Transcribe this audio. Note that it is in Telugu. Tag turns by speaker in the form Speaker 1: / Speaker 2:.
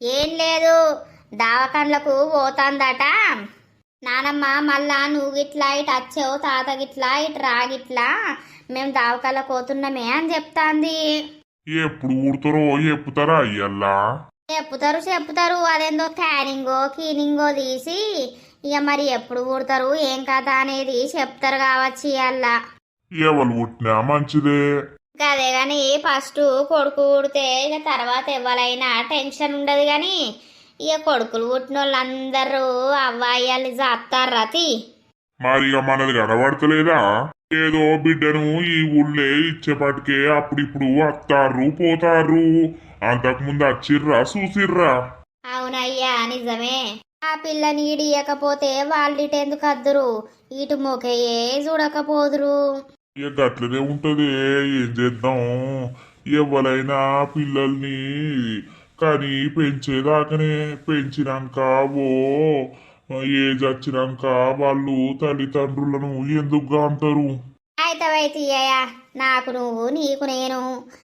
Speaker 1: ఏం లేదు. దావకండ్లకు పోతాందట. నానమ్మ మళ్ళా నువ్వు గిట్లా ఇటు వచ్చావు తాత గిట్లా ఇటు రాగిట్లా మేము దావకాలకు పోతున్నామే అని చెప్తాంది.
Speaker 2: ఎప్పుడు ఊడతారో చెప్పుతారా అయ్యల్లా?
Speaker 1: చెప్పుతారు చెప్తారు అదేందో క్యానింగో కీనింగో తీసి ఇక మరి ఎప్పుడు పుడతారు ఏం కథ అనేది చెప్తారు కావచ్చు ఇవాళ
Speaker 2: ఎవరు పుట్టినా మంచిదే.
Speaker 1: అదే కానీ ఫస్ట్ కొడుకు పుడితే ఇక తర్వాత ఎవరైనా టెన్షన్ ఉండదు కానీ ఇక కొడుకులు పుట్టిన వాళ్ళందరూ అవ్వాయాలు జాస్తారు రతి.
Speaker 2: మరి ఇక మనది కనబడతలేదా ఏదో బిడ్డను ఈ ఊళ్ళే ఇచ్చేపాటికే అప్పుడిప్పుడు వస్తారు పోతారు అంతకుముందు వచ్చిర్రా చూసిర్రా?
Speaker 1: అవునయ్యా నిజమే. ఆ పిల్లని ఈడియకపోతే వాళ్ళు ఇటు ఎందుకు అద్దురు? ఇటు మొకయే చూడకపోదురు.
Speaker 2: ఇక గట్లనే ఉంటుంది ఏం చేద్దాం? ఎవరైనా పిల్లల్ని కానీ పెంచేదాకనే పెంచినాక ఓ ఏజ్ వచ్చినాక వాళ్ళు తల్లిదండ్రులను ఎందుకు అంటారు
Speaker 1: నాకు నువ్వు నీకు నేను.